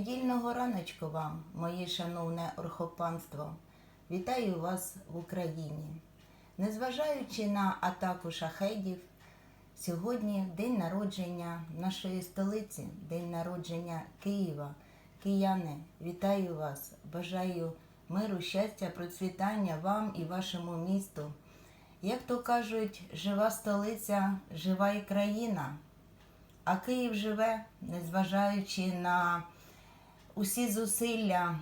Недільного раночку вам, моє шановне орхопанство. Вітаю вас в Україні. Незважаючи на атаку шахедів, сьогодні день народження нашої столиці, день народження Києва. Кияни, вітаю вас! Бажаю миру, щастя, процвітання вам і вашому місту. Як то кажуть, жива столиця, жива і країна. А Київ живе, незважаючи на усі зусилля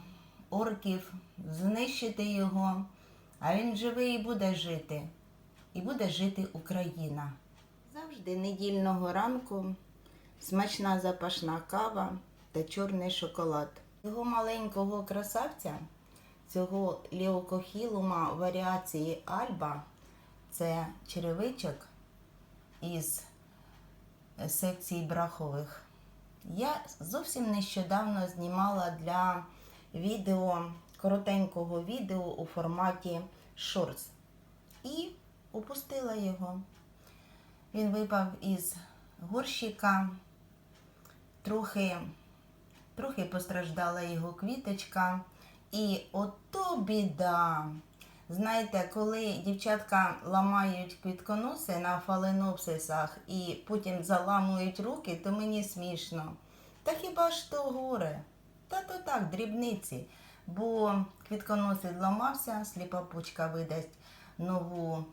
орків знищити його, а він живий і буде жити. І буде жити Україна. Завжди недільного ранку смачна запашна кава та чорний шоколад. Цього маленького красавця, цього ліокохілума варіації Альба, це черевичок із секції брахових. Я зовсім нещодавно знімала для відео, коротенького відео у форматі Shorts і упустила його. Він випав із горщика, трохи, трохи постраждала його квіточка. І ото біда. Знаєте, коли дівчатка ламають квітконоси на фаленопсисах і потім заламують руки, то мені смішно. Та хіба ж то горе? Та то так, дрібниці. Бо квітконос відламався, сліпа пучка видасть нову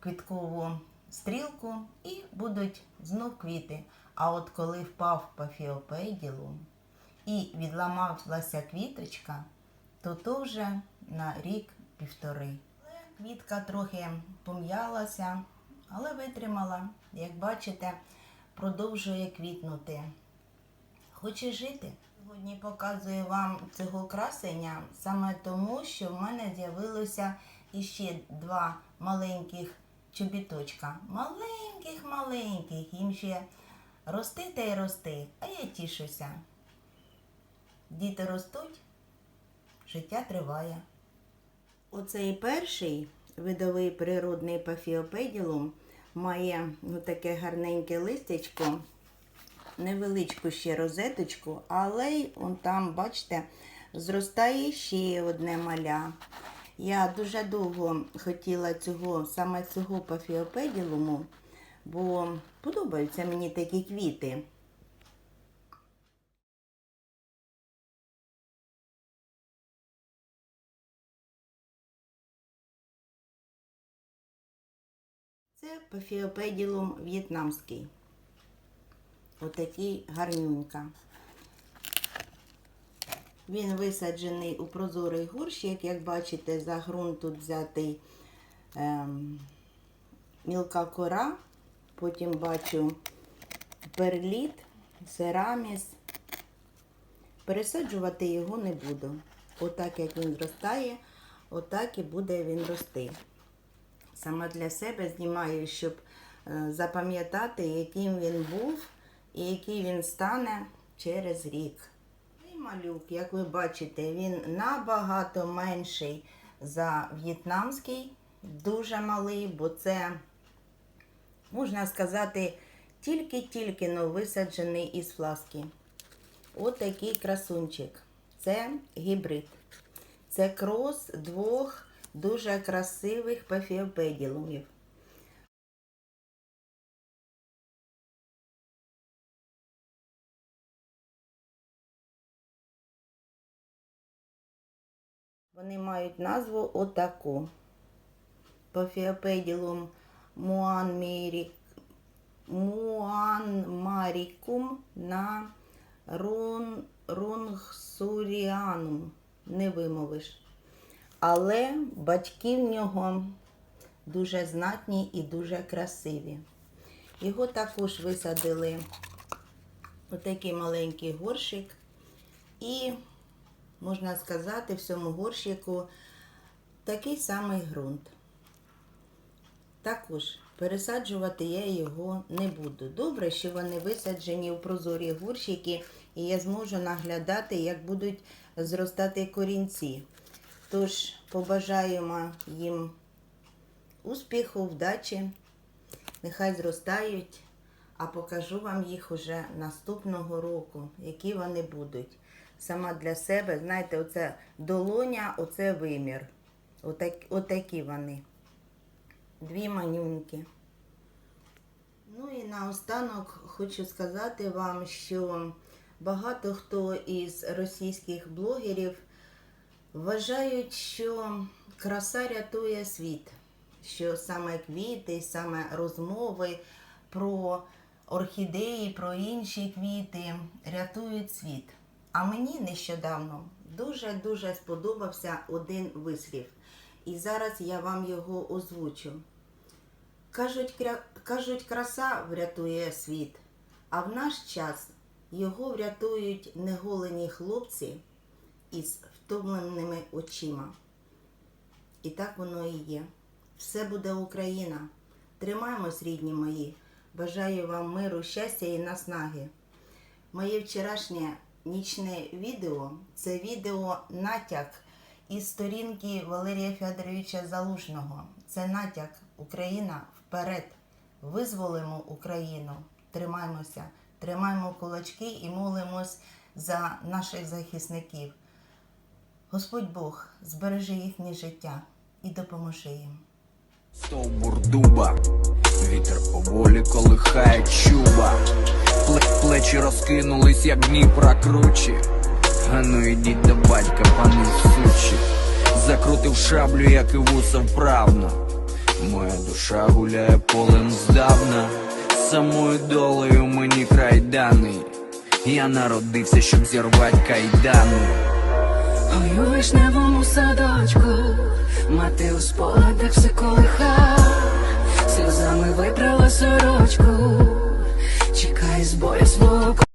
квіткову стрілку і будуть знов квіти. А от коли впав пафіопеділу і відламалася квіточка, то то вже на рік-півтори. Квітка трохи пом'ялася, але витримала. Як бачите, продовжує квітнути. Хоче жити. Сьогодні показую вам цього красення саме тому, що в мене з'явилося іще два маленьких чобіточка. Маленьких-маленьких. Їм ще рости та й рости, а я тішуся. Діти ростуть, життя триває. Оцей перший видовий природний пафіопеділум має ну, таке гарненьке листячко, невеличку ще розеточку, але он там, бачите, зростає ще одне маля. Я дуже довго хотіла цього, саме цього пафіопеділуму, бо подобаються мені такі квіти. Це пафіопеділум в'єтнамський. Отакий гарнюнька. Він висаджений у прозорий горщик, як бачите, за ґрунт тут взятий ем, мілка кора, потім бачу перліт, сераміс. Пересаджувати його не буду. Отак, як він зростає, отак і буде він рости. Саме для себе знімаю, щоб е, запам'ятати, яким він був і який він стане через рік. Цей малюк, як ви бачите, він набагато менший за в'єтнамський, дуже малий, бо це, можна сказати, тільки-тільки висаджений із фласки. Ось такий красунчик. Це гібрид. Це крос двох дуже красивих пафіопеділумів. Вони мають назву отаку. Пафіопеділум муанмірік Муанмарікум на рун, рунгсуріанум. Не вимовиш. Але батьки в нього дуже знатні і дуже красиві. Його також висадили у такий маленький горщик. І, можна сказати, в цьому горщику такий самий ґрунт. Також пересаджувати я його не буду. Добре, що вони висаджені у прозорі горщики, і я зможу наглядати, як будуть зростати корінці. Тож побажаємо їм успіху, вдачі, нехай зростають, а покажу вам їх уже наступного року, які вони будуть. сама для себе. Знаєте, оце долоня, оце вимір. Отак, отакі вони. Дві манюньки. Ну і наостанок хочу сказати вам, що багато хто із російських блогерів вважають, що краса рятує світ, що саме квіти, саме розмови про орхідеї, про інші квіти рятують світ. А мені нещодавно дуже-дуже сподобався один вислів. І зараз я вам його озвучу. Кажуть, кажуть, краса врятує світ, а в наш час його врятують неголені хлопці із втомленими очима. І так воно і є. Все буде Україна. Тримаємось, рідні мої. Бажаю вам миру, щастя і наснаги. Моє вчорашнє нічне відео це відео натяк із сторінки Валерія Федоровича Залужного. Це натяк Україна вперед. Визволимо Україну. Тримаймося, тримаємо кулачки і молимось за наших захисників. Господь Бог збережи їхнє життя і допоможи їм. Стовбур дуба, вітер поволі колихає чуба, Пле- плечі розкинулись, як Дніпра кручі. А ну ідіть до батька, пани сучі. Закрутив шаблю, як і вуса вправно. Моя душа гуляє полем здавна. Самою долею мені край даний. Я народився, щоб зірвать кайдани. У вишневому садочку, мати у спогадах все колиха, сльозами випрала сорочку,